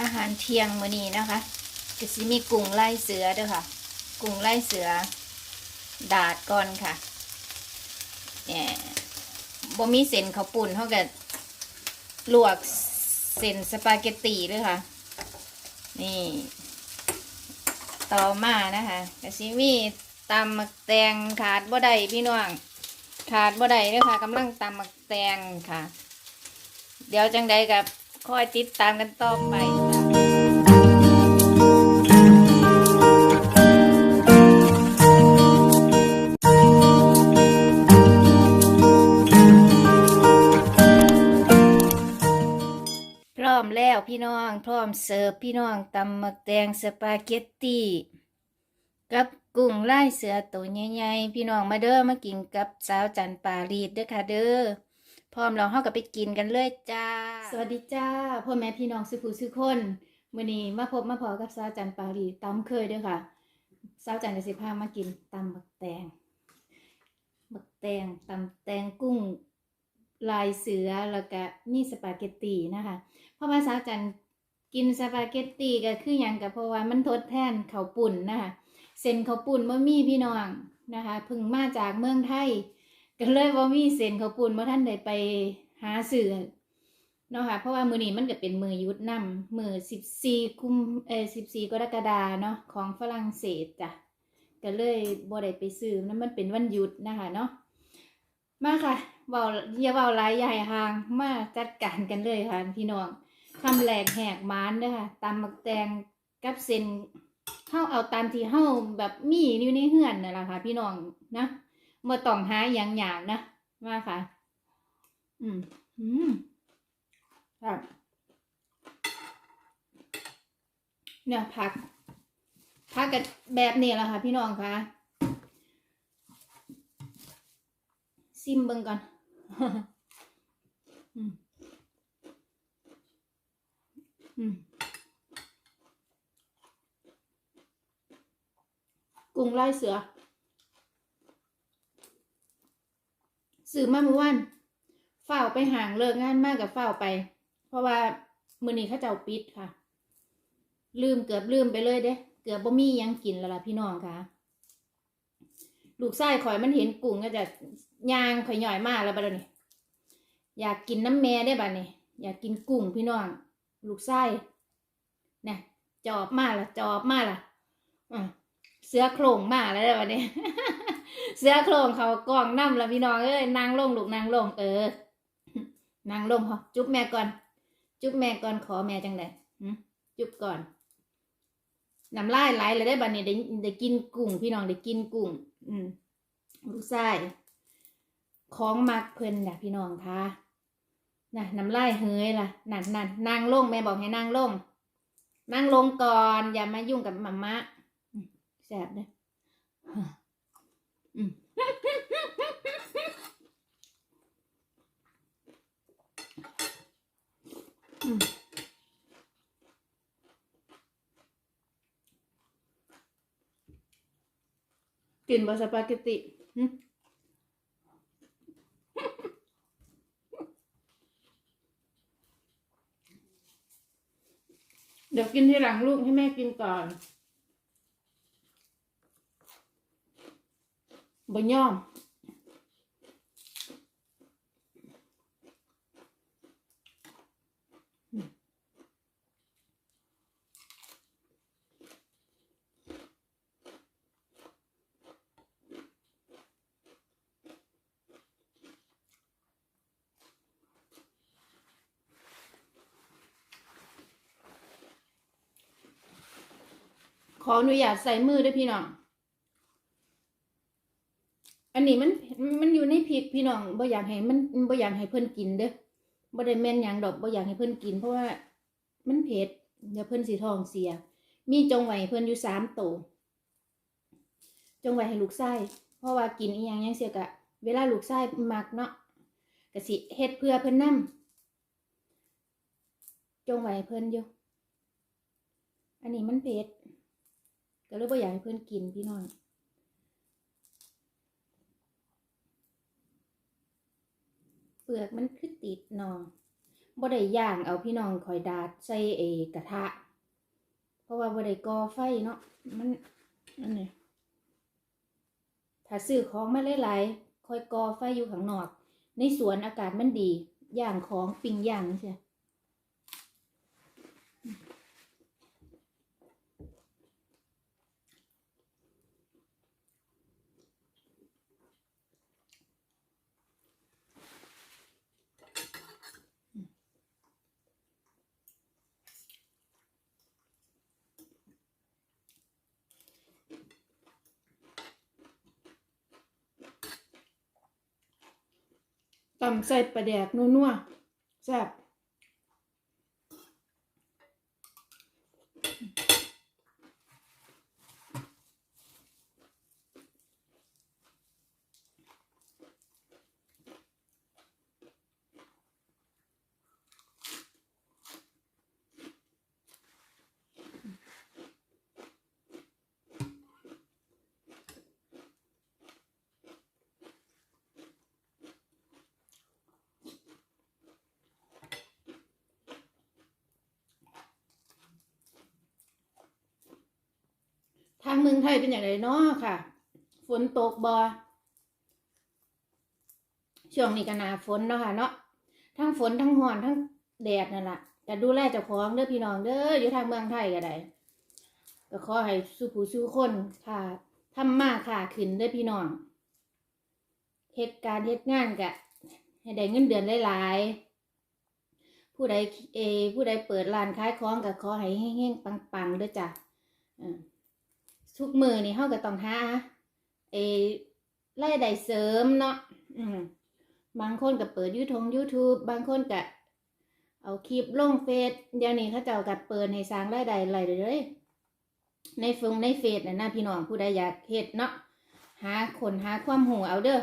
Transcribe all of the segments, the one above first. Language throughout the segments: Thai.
อาหารเที่ยงมื้อนี้นะคะก็สิมีกุ้งไล่เสือเด้อค่ะ กุ้งไล่เสือ ดาดก่อนค่ะแหมบ่มีเส้นข้าวปุ่นเท่ากับลวกเส้นสปาเกตตีเลยค่ะ นี่ ต่อมานะคะก็สิมีตำหมักแตงขาดบ่ได้พี่น้องขาดบ่ได้เลยค่ะกำลังตำหมักแตงค่ะ เดี๋ยวจังใดกับคอยติดตามกันต่อไป พี่น้องพร้อมเสิร์ฟพี่น้องตำหมักแตงสปาเกตตี้กับกุ้งไล่เสือตัวใหญ่ๆพี่น้องมาเด้อมากินกับสาวจันปารีดเด้อค่ะเด้อพร้อมเราเฮากับไปกินกันเลยจ้า สวัสดีจ้าพ่อแม่พี่น้องสุผู้สุคนมื้อนี้มาพบมาพอกับสาวจันปารีตำเคยเด้อค่ะสาวจันจะสิพามากินตำบักแตงบักแตงตำแตงกุ้งลายเสือแล้วก็มีสปาเกตตีนะคะ เพราะว่าสาวจัน กินสปาเกตตีก็คือหยังกับเพราะว่ามันทดแทนข้าวปุ่นนะคะเส้นข้าวปุ่นบ่มีพี่น้องนะคะพิ่งมาจากเมืองไทย ก็เลยว่มีเส้นข้าวปุ้นว่าท่านได้ไปหาซื้อเนาะค่ะเพราะว่ามือนี้มันก็เป็นมือยุดนำมือสิบสี่กุมเออสิบสี่กรกฎาเนาะของฝรั่งเศสจ้ะก็เลยบ่ได้ไปซื้อนั่นมันเป็นวันหยุดนะคะเนาะมาค่ะเบาอย่าเบาหลายใหญ่หางมาจัดการกันเลยค่ะพี่น้อง คำแหลกแหกมานเด้อค่ะตำมักแตงกับเส้นเฮาเอาตามที่เฮาแบบมีอยู่ในเฮือนนั่นแหละค่ะ พี่น้องนะเมื่อต้องหาอย่างหยางนะมาค่ะ อืมอืมครับเนี่ยผักผักกับแบบนี้แหละค่ะ พี่น้องค่ะซิมเบิ่งก่อน อืม อืม กุ้งลายเสือสื่อมาเมื่อวันเฝ้าไปห่างเลิกงานมากกับเฝ้าไป เพราะว่ามือนี้เขาเจ้าปิดค่ะ ลืมเกือบลืมไปเลยเด้ เกือบบ่มียังกินแล้วล่ะพี่น้องค่ะ ลูกไส้ข่อยมันเห็นกุ้งก็จะยางข่อยหน่อยมากแล้วบัดนี้อยากกินน้ำแม่ได้บัดนี้อยากกินกุ้งพี่น้อง ลูกไส้เนี่ยจอบมาละจอบมาละอะเสือโครงมาแล้วเด้อบัดนี้ เสื้อโครงเขากองน้ำล้วพี่น้องเอ้ยนางลงลูกนางลงเออนางลงพอจุ๊บแม่ก่อน จุ๊บแม่ก่อนขอแม่จังไดหึจุ๊บก่อนน้ำลายไหลเลยได้บัดนี้ได้ได้กินกุ้งพี่น้องได้กินกุ้ง อืมลูกชายของมักเพิ่นน่ะพี่น้องค่ะ น่ะน้ำลายเฮยล่ะนั่นนั่นนางลงแม่บอกให้นางลงนางลงก่อนอย่ามายุ่งกับมัมมะแสบเด้ออืมอืมกินบาสปาเกตติ ดี๋ยวกินที่หลังลูกให้แม่กินก่อนบะย่อม ออนุญาตใส่มือด้วยพี่น้อง อันนี้มันมันอยู่ในพริกพี่น้องบ่อยากให้มันบ่อยากให้เพิ่อนกินเด้อบ่ได้แม่นหยังดอกบ่อยากให้เพิ่อนกิน เพราะว่ามันเผ็ดเดี๋ยวเพิ่นสิท้องเสีย มีจงไว้ให้เพิ่นอยู่สามโตวจงไว้ให้ลูกชายเพราะว่ากินอีหยังยังเสียกะ เวลาลูกชายมักเนาะก็สิเฮ็ดเพื่อเพิ่นนํจงไว้ให้เพิ่นอยู่อันนี้มันเผ็ด ก็เลยบ่อยากให้เพิ่อนกินพี่น้องเปลือกมันคือติดหนองบ่ได้ย่างเอาพี่น้องคอยดาดใส่เอกระทะ เพราะว่าบ่ได้ก่อไฟเนาะมันอันนี้ถ้าซื้อของมาหลายๆคอยก่อไฟอยู่ข้างนอก ในสวนอากาศมันดี ย่างของปิ้งย่างใช่ ใส่ปลาแดกนัวๆแซ่บ เมืองไทยเป็นอย่างไรเนาะค่ะ ฝนตกบอช่วงนี้ก็หนาฝนเนาะค่ะเนาะทั้งฝนทั้งร้อนทั้งแดดนั่นแหละแต่ดูแลเจ้าของเด้อพี่น้องเด้ออยู่ทางเมืองไทยก็ได้ก็ขอให้สู้ผู้สู้คนค่ะทำมากค่ะขึ้นเด้อพี่น้องเหตุการณ์เหตุงานกะให้ได้เงินเดือนหลายๆผู้ใดเอ ผู้ใดเปิดร้านขายของก็ขอให้เฮงๆปังๆเด้อจ้ะอ่า ทุกมือนี่เฮาก็ต้องหาเออรายได้เสริมเนาะอืมบางคนก็เปิดยูทง YouTube บางคนก็เอาคลิปลงเฟซเดี๋ยวนี้เขาเจ้าก็เปิดให้สร้างรายได้หลายเลยในฟงในเฟซน่ะนะพี่น้องผู้ใดอยากเฮ็ดเนาะหาคนหาความหูเอาเด้อ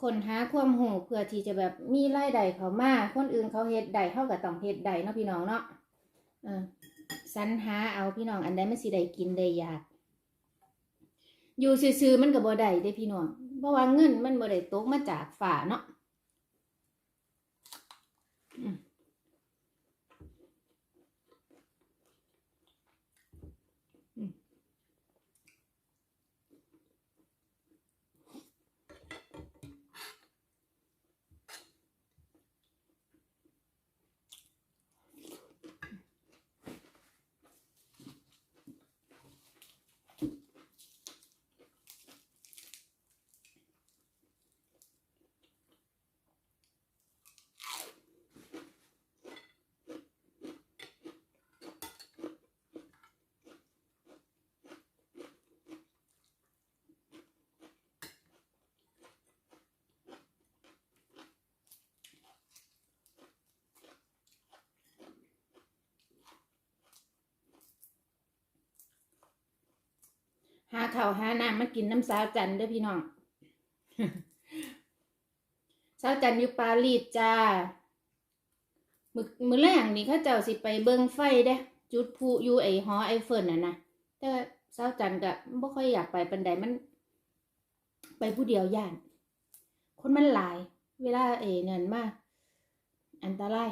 คนหาความหูเพื่อที่จะแบบมีรายได้เขามาคนอื่นเขาเฮ็ดได้เฮาก็ต้องเฮ็ดได้เนาะพี่น้องเนาะเออสรรหาเอาพี่น้องอันใดมันสิได้กินได้อยาก อยู่ซื่อๆมันก็บ่ได้เด้พี่น้องเพราะว่าเงินมันบ่ได้ตกมาจากฝ่าเนาะ หาข้าวหาน้ำมากินน้ำสาวจันเด้อพี่น้องสาวจันอยู่ปารีสจ้า มือมือแรกนี่เขาเจ้าสิไปเบิ่งไฟเด้จุดพลุอยู่ไอหอไอเฟิร์นน่ะนะแต่ว่าสาวจันก็บ่ค่อยอยากไปปันใดมัน ไปผู้เดียวย่าน คนมันหลาย เวลาเอเงินมากอันตราย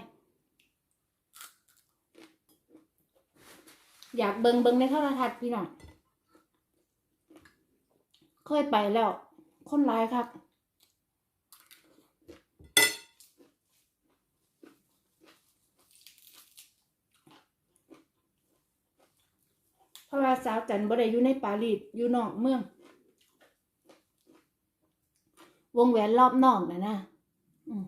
อยากเบิงเบิงในโทรทัศน์พี่น้อง เคยไปแล้ว คนร้ายครับเพราะว่าสาวจันบ่ได้อยู่ในปารีสอยู่นอกเมือง วงแหวนรอบนอกนะนะอืม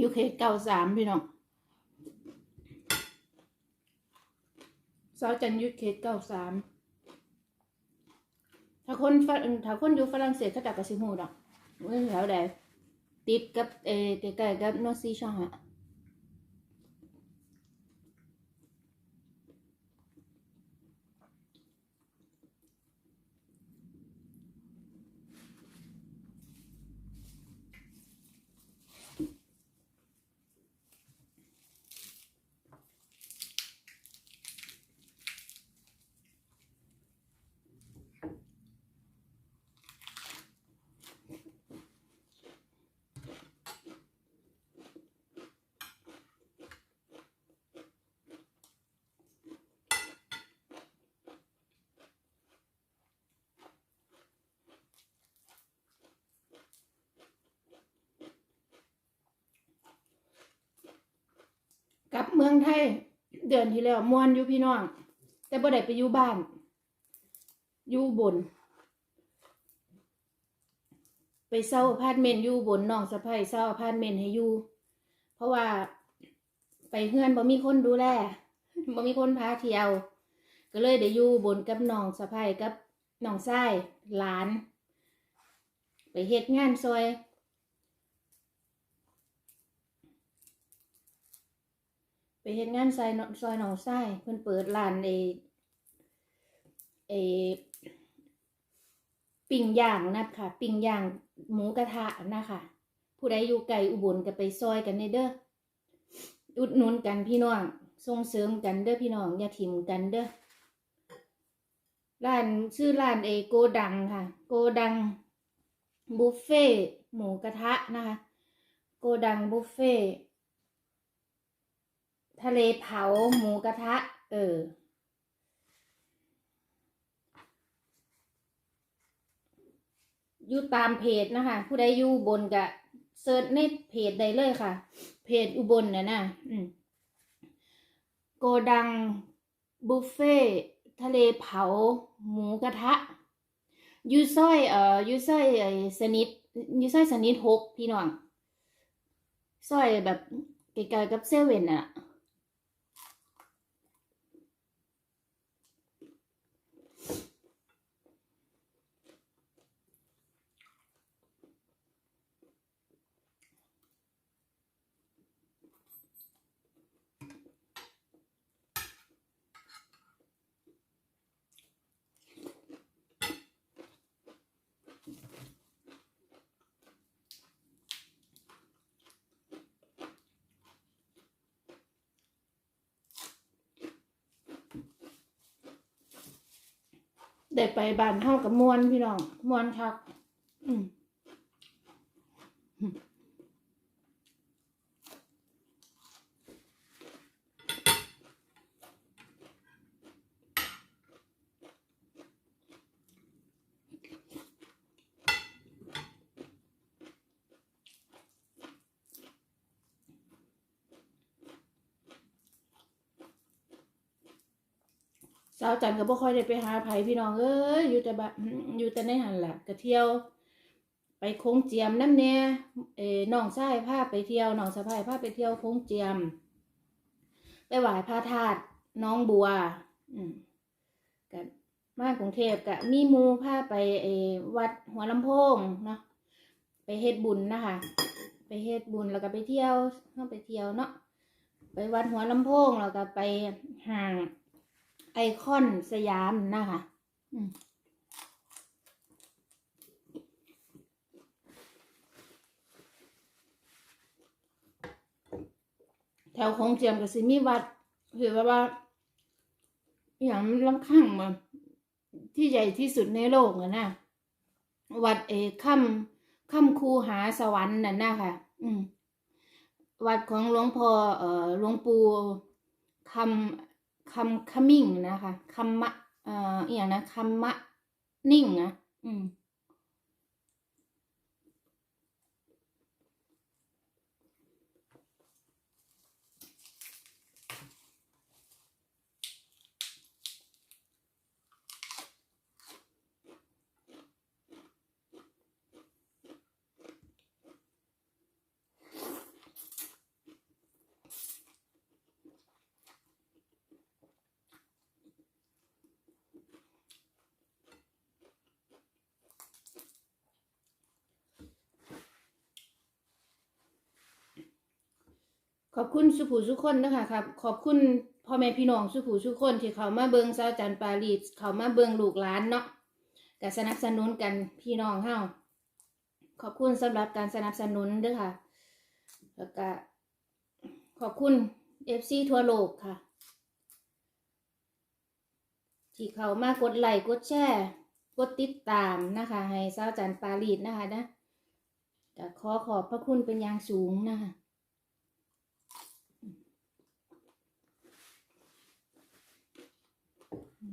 ยูเคเก้าสามพี่น้องสาวจันยุทธเคเก้าสามถ้าคนถ้าคนอยู่ฝรั่งเศสเขาจะกระสิหูดอกว่อแถวใดติดกับเออใกล้ๆกับโนซีช่องอะ เมืองไทย เดือนที่แล้วมวนอยู่พี่น้อง แต่บ่ได้ไปอยู่บ้าน อยู่บน ไปเช่าอพาร์ตเมนต์อยู่บนน้องสะใภ้เช่าอพาร์ตเมนต์ให้อยู่ เพราะว่าไปเฮือนบ่มีคนดูแลบ่มีคนพาเที่ยว ก็เลยได้อยู่บนกับน้องสะใภ้กับน้องชายหลาน ไปเฮ็ดงานซอย ไปเฮ็ดงานซอยซอยหนองทรายเพิ่นเปิดร้านเอเอปิ้งย่างนะค่ะปิ้งย่างหมูกระทะนะคะผู้ใดอยู่ไกลอุบลก็ไปซอยกันในเด้ออุดหนุนกันพี่น้องส่งเสริมกันเด้อพี่น้องอย่าถิ่มกันเด้อร้านชื่อร้านเอโกดังค่ะ โกดังบุฟเฟ่หมูกระทะนะคะ โกดังบุฟเฟ่ ทะเลเผาหมูกระทะ เออ อยู่ตามเพจนะคะ ผู้ใดอยู่บนกะเซิร์ชในเพจใดเลยค่ะ เพจอุบลน่ะนะอืมโกดังบุฟเฟ่ทะเลเผาหมูกระทะอยูซ้อยเอ่อยูซ้อยไอ้สนิทอยูซ้อยสนิทหกพี่น้องซ้อยแบบไกลๆกับเซเว่นอะ ได้ไปบ้านเฮากับมวนพี่น้องมวนคัก อืม จันก็บ่ค่อยได้ไปหาไผพี่น้องเอ้ยอยู่แต่บ้านอยู่แต่ในหันล่ะก็เที่ยว ไปโค้งเจียมน้ำแน่เอ้น้องชายพาไปเที่ยวน้องสะพ้ายพาไปเที่ยวโค้งเจียม ไปไหว้พระธาตุน้องบัว อืมกันมากรุงเทพกะมีมูพาไปเอวัดหัวลำโพงเนาะไปเฮ็ดบุญนะคะ ไปเฮ็ดบุญแล้วก็ไปเที่ยวเฮาไปเที่ยวเนาะไปวัดหัวลำโพงแล้วก็ไปห่าง ไอคอนสยามนะคะแถวของเจียมกับซิมีวัดถือว่าว่าอย่างลำข้างมาที่ใหญ่ที่สุดในโลกอะนะวัดเอค่ำค่ำคูหาสวรรค์น่ะนะคะอืมวัดของหลวงพ่อเอ่อหลวงปู่คำ คำขมิ่งนะคะคำมะเอ่ออย่างนะคำมะนิ่งนะอืม ขอบคุณสุผู้สุคนนะคะครับ ขอบคุณพ่อแม่พี่น้องสุผู้สุคนที่เขามาเบิงสาจันปารีสเขามาเบิงลูกหลานเนาะก็สนับสนุนกันพี่น้องเฮาขอบคุณสำหรับการสนับสนุนด้วยค่ะ แล้วก็ขอบคุณเอฟซีทั่วโลกค่ะ ที่เขามากดไลค์กดแชร์กดติดตามนะคะ ให้สาจันปารีสนะคะนะขอขอบพระคุณเป็นอย่างสูงนะคะ อ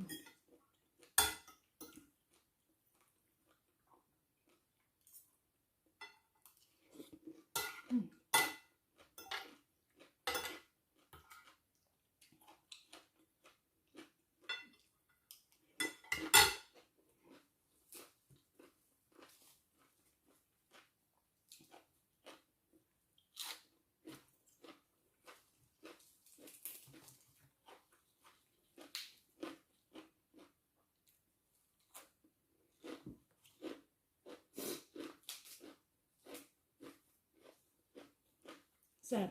แซ่บ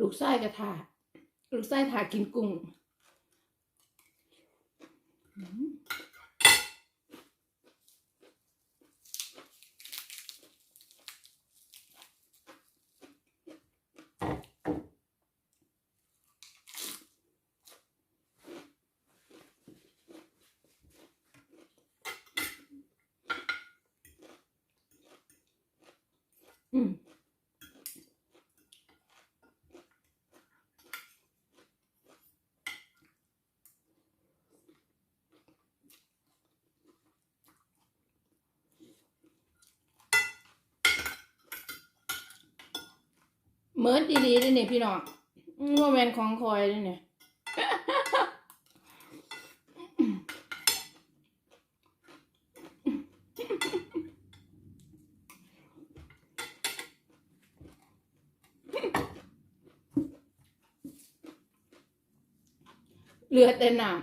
ลูกไส้กระทาลูกไส้ทากินกุ้ง อืม เมิร์ดดีๆเลยเนี่ยพี่น้องว่าแมนของคอยเลยเนี่ย เห ลือแต่น้ำ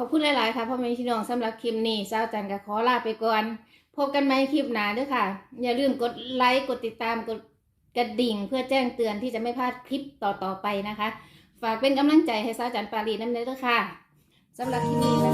ขอบคุณหลาย ๆ ค่ะพ่อแม่พี่น้องสำหรับคลิปนี้สาจันกับขอลาไปก่อน พบกันใหม่คลิปหน้าด้วยค่ะ อย่าลืมกดไลค์กดติดตามกดกระดิ่ง เพื่อแจ้งเตือนที่จะไม่พลาดคลิปต่อๆไปนะคะ ฝากเป็นกำลังใจให้สาวจันปารีน้ำเนื้อด้วยค่ะสำหรับคลิปนี้